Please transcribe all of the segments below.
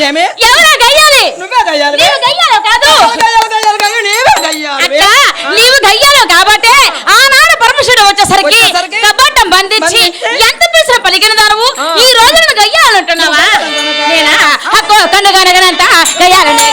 ఏమి? ఎవరా గయ్యాలి? నువ్వే గయ్యాలి నీవు గయ్యాలో కాదు. గయ్యాలి, గయ్యాలి, గయ్యాలి, నీవే గయ్యాలి అక్క నీవు గయ్యాలో కాబట్టి ఆనాడు పరమశుడు వచ్చేసరికి వచ్చేసరికి కబట్టం బంధించి ఎంత పిలిచిన పలికిన దానవు. ఈ రోజు నువ్వు గయ్యాలంటున్నావా నేనా? అక్కో కన్నుగనగనంత గయ్యాలనే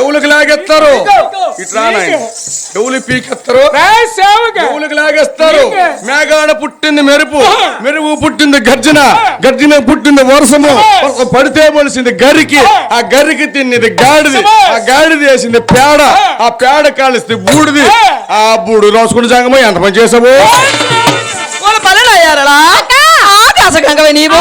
ఎవరికి లాగెత్తారు? ఇట్లా ఎవరు పీకెత్తరు? ఎవరికి లాగేస్తారు? మేఘాడ పుట్టింది మెరుపు. మెరుపు పుట్టింది గర్జన. గర్జన పుట్టింది వర్షము వర్షం పడితే మొలిసింది గరికి. ఆ. గరికి తిన్నది గాడిది. ఆ గాడిది వేసింది పేడ. ఆ. పేడ కాలిస్తే బూడిది. ఆ. బూడు రాసుకుని జంగమో ఎంత పని చేసావు? పనులు అయ్యారలా? ఆకాశ గంగవై నీవు.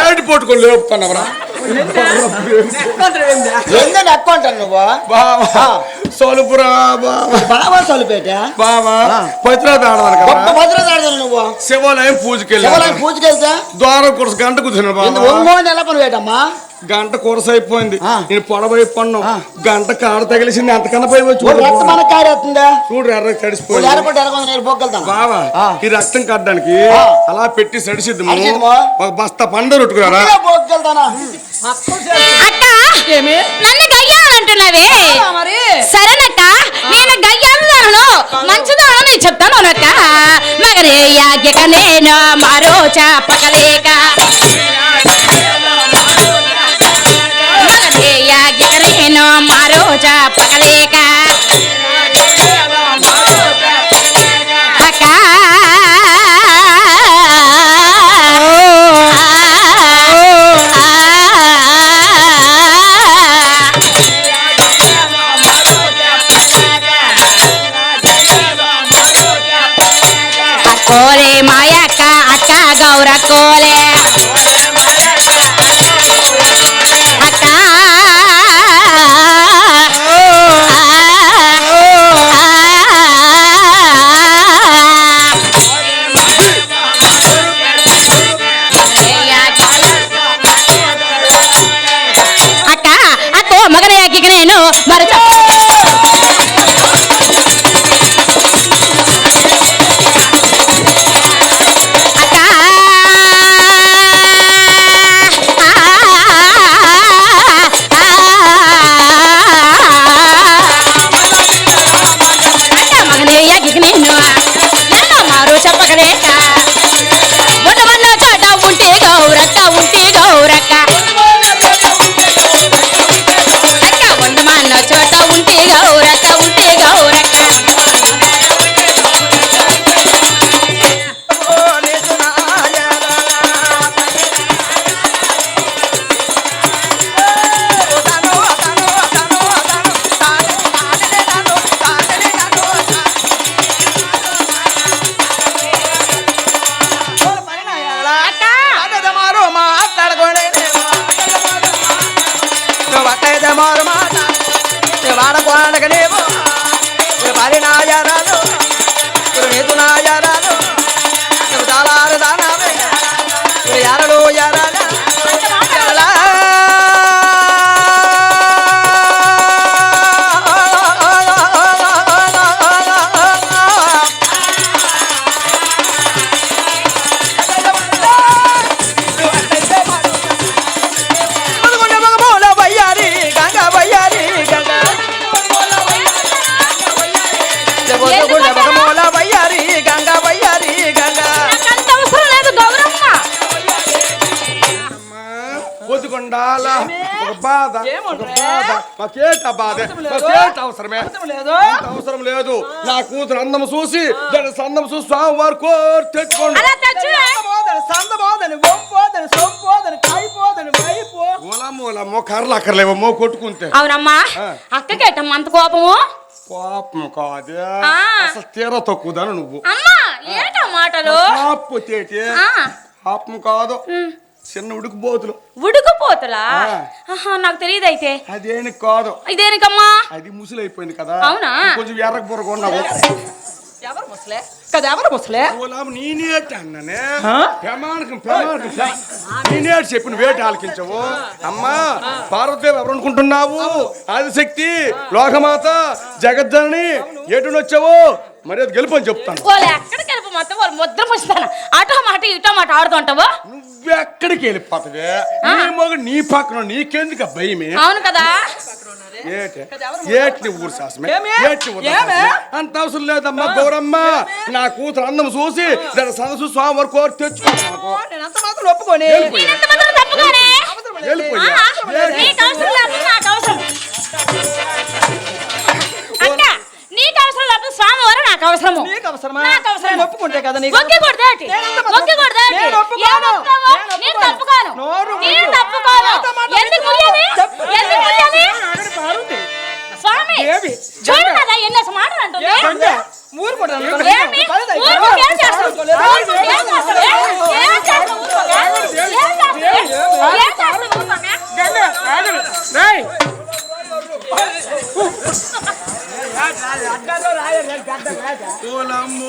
ఏడు లేపుతున్నావురా ఏందని నువ్వు సోలుపురా బావా బాగా సొలిపేట? బావా పతిరాత ఆడదాను గొప్ప కదా భద్రత ఆడదాను నువ్వు? శివాలయం పూజకి ఎవరైనా వెళ్ళాను పూజకెళ్తా? ద్వారం కురస గంట ఒంగోని ఎలా పని వేటమ్మా? గంట కురస అయిపోయింది. నేను పొడవై పన్ను. గంట కాడ తగిలిసింది అంతకన్నా పై వచ్చి ఓ రక్తం మన కారేస్తుందా? చూడు ఎర్ర తడిసిపోయింది. బావా. ఈ రక్తం కట్టడానికి. అలా పెట్టి సడిసిద్ది? ఒక బస్తా పండు రొట్టుకురారా? పోగలుగుతానా? అక్క ఏమి? నన్ను గయ్యాలంటున్నావే. సరేనక్క నేను గయ్యాలను మంచిదాను నేను చెప్తాను అనక్క మగరే మరో చెప్పకలేక ওরা কর ఒక బాధ ఒక? బాధ. మాకేట బాధ? అవసరం లేదు. మాకేట అవసరమే? అవసరం లేదు. నా కూతురు అందం చూసి దాని సందం చూసి స్వామివారు కోరి తెచ్చుకోండి. అలా తెచ్చువే పోదని సంద పోదని వంపు పోదని సొంపు పోదని కాయి పోదని మైపో మూలమ్మో మూలమ్మో కర్రలు అక్కర్లేవమ్మో కొట్టుకుంటే. అవునమ్మా ఆ. అక్కకేటమ్మా అంత కోపము? పాపం కాదే. అసలు తీర తక్కువదాను నువ్వు. అమ్మా ఏటా మాటలు? పాపం కాదు. చిన్న ఉడుకుపోతులా. ఆహా, నాకు తెలియదు అయితే అదేని కాదు. ఇదేనికమ్మా? అది ముసలైపోయింది కదా. అవునా? కొంచెం ఎర్రకు బుర్రకున్నావు ఎవరు ముసలే? కదా ఎవరు ముసలే? ఓలాం నేనేటి అన్ననే. ప్రమాణకం ప్రమాణకం. నేనేటి చెప్పిన వేట ఆలకించవు. అమ్మా పార్వతీదేవి ఎవరు అనుకుంటున్నావు? ఆదిశక్తి లోకమాత జగజ్జనని ఏటు వచ్చావు మరి అది గెలుపు అని చెప్తాను. వాళ్ళు మొత్తం వాళ్ళు ముద్ర పుస్తాను అటో మాట ఇటో మాట ఆడుతుంటావు? నువ్వెక్కడికి వెళ్ళిపోతావే? నీ మొగ నీ పక్కన నీకెందుకు భయమే? అవును కదా. ఏటి? ఏటి ఊరు శాసమే? ఏటి? అంత అవసరం లేదమ్మా గౌరమ్మ. నా కూతురు అందం చూసి సదస్సు స్వామి వరకు కోరి తెచ్చుకో ఒప్పుకొని. అవసరము? నేను ఒప్పుకుంటే కదా నీకు? ఒక్కి మాత్రం- ఒక్కి కొడతాటి నేను ఒప్పుకోను. నేను. తప్పుకోను. నోరు నేను. తప్పుకోను. ఎందుకు చెప్పు. ఎందుకు పార్వతి స్వామి. చూడు కదా ఎన్ని మాటలు అంటుంది ఊరు కూడా ఏమి? ఊరుకు ఏం చేస్తావు? చేస్తావు? ఏం చేస్తావు? ఏం చేస్తావు? ఏం చేస్తావు? ఏం చేస్తావు? ఊరుకోగా? ఓలమ్మ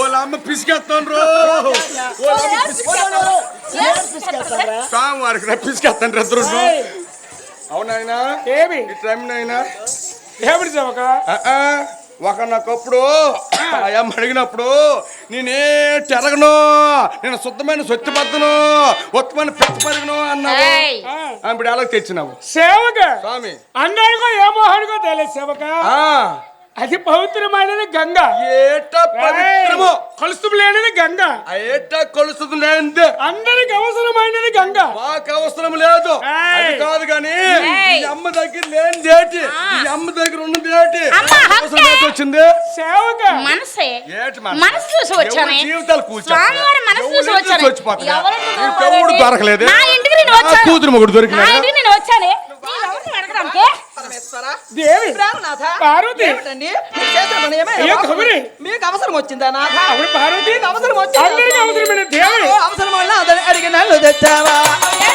ఓలమ్మ పిసికేస్తాను రో ఓలమ్మ ఏం చేస్తావు? స్వామి వారికి రా పిసికేస్తాను ఇద్దరు. అవునాయనా? ఏమి? ఈ టైం నాయనా? ఏమిటి చవక ఒకనొకప్పుడు అయ్యమ్మ అడిగినప్పుడు నేనే తెరగను నేను శుద్ధమైన స్వచ్ఛబద్దను ఉత్తమైన పెచ్చపరిగను అన్నావు. ఇప్పుడు ఎలా తెచ్చినావు. సేవక? స్వామి. అన్నాడుకో ఏ మోహన్కో తెలియదు సేవక? అది పవిత్రమైనది గంగ. ఏట పవిత్రము. కలుస్తు లేనిది గంగ. ఆ ఏట కొలుస్తుంది లేనిదే అందరికి అవసరమైనది గంగ. మాకు అవసరం లేదు. అది కాదు కానీ అమ్మ దగ్గర లేనిది ఏంటి? ఈ అమ్మ దగ్గర ఉన్నది ఏంటి? వచ్చింది? సేవక. మనసే. ఏటి మనసు? చూసి వచ్చానే. జీవితాలు. స్వామివారి మనసు ఎవరి చూసి వచ్చానే. దొరకలేదు? కూతురు మొగుడు దొరికినాడా? దేవి ప్రాణనాథ పార్వతి. ఏమిటండి? మీరు చేసిన పని ఏమైనా ఏ కబురి? మీకు అవసరం వచ్చిందా నాథ పార్వతి! మీకు అవసరం వచ్చిందా అందరికి అవసరమైన దేవి! నాకు అవసరం వల్ల అతను అడిగిన నన్ను తెచ్చావా? ఏం?